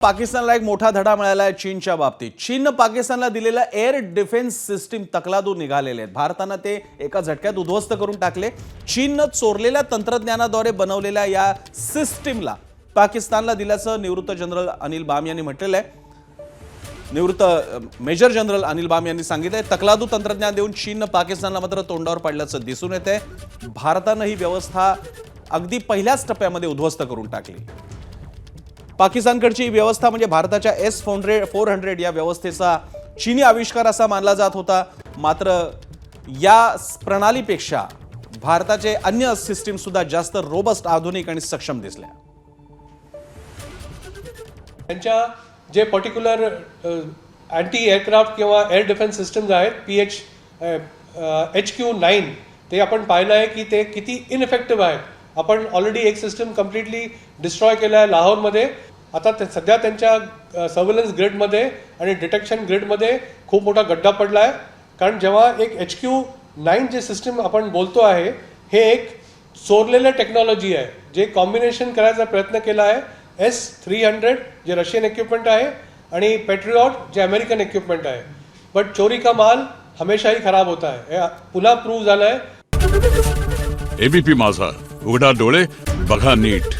पाकिस्तानला एक मोठा धडा मिळाला आहे चीनच्या बाबतीत. चीननं पाकिस्तानला दिलेलं एअर डिफेन्स सिस्टीम तकलादू निघालेले आहेत. भारतानं ते एका झटक्यात उद्ध्वस्त करून टाकले. चीननं चोरलेल्या तंत्रज्ञानाद्वारे बनवलेल्या या सिस्टीमला पाकिस्तानला दिल्याचं निवृत्त जनरल अनिल बाम यांनी म्हटलेलं आहे. निवृत्त मेजर जनरल अनिल बाम यांनी सांगितलंय तकलादू तंत्रज्ञान देऊन चीननं पाकिस्तानला मात्र तोंडावर पाडल्याचं दिसून येत आहे भारतानं ही व्यवस्था अगदी पहिल्याच टप्प्यामध्ये उद्ध्वस्त करून टाकली. पाकिस्तानकडची व्यवस्था म्हणजे भारताच्या एस फोर फोर हंड्रेड या व्यवस्थेचा चीनी आविष्कार असा मानला जात होता. मात्र या प्रणालीपेक्षा भारताचे अन्य सिस्टीमसुद्धा जास्त रोबस्ट आधुनिक आणि सक्षम दिसल्या त्यांच्या जे पर्टिक्युलर अँटी एअरक्राफ्ट किंवा एअर डिफेन्स सिस्टम्स आहेत P H H Q nine ते आपण पाहिलं आहे की ते किती इनइफेक्टिव्ह आहेत. आपण ऑलरेडी एक सिस्टम कम्प्लिटली डिस्ट्रॉय केलं आहे लाहोरमध्ये. आता ते सध्या त्यांच्या सर्व्हिलन्स ग्रेडमध्ये आणि डिटेक्शन ग्रेडमध्ये खूप मोठा गड्डा पडला आहे कारण जेव्हा एक एच क्यू नाईन जे सिस्टीम आपण बोलतो आहे हे एक चोरलेलं टेक्नॉलॉजी आहे जे कॉम्बिनेशन करायचा प्रयत्न केला आहे. एस थ्री हंड्रेड जे रशियन इक्विपमेंट आहे आणि पेट्रियॉट जे अमेरिकन इक्विपमेंट आहे. बट चोरी का माल हमेशाही खराब होता है हे पुन्हा प्रूव्ह झालं आहे एबीपी माझा. उघडा डोळे बघा नीट.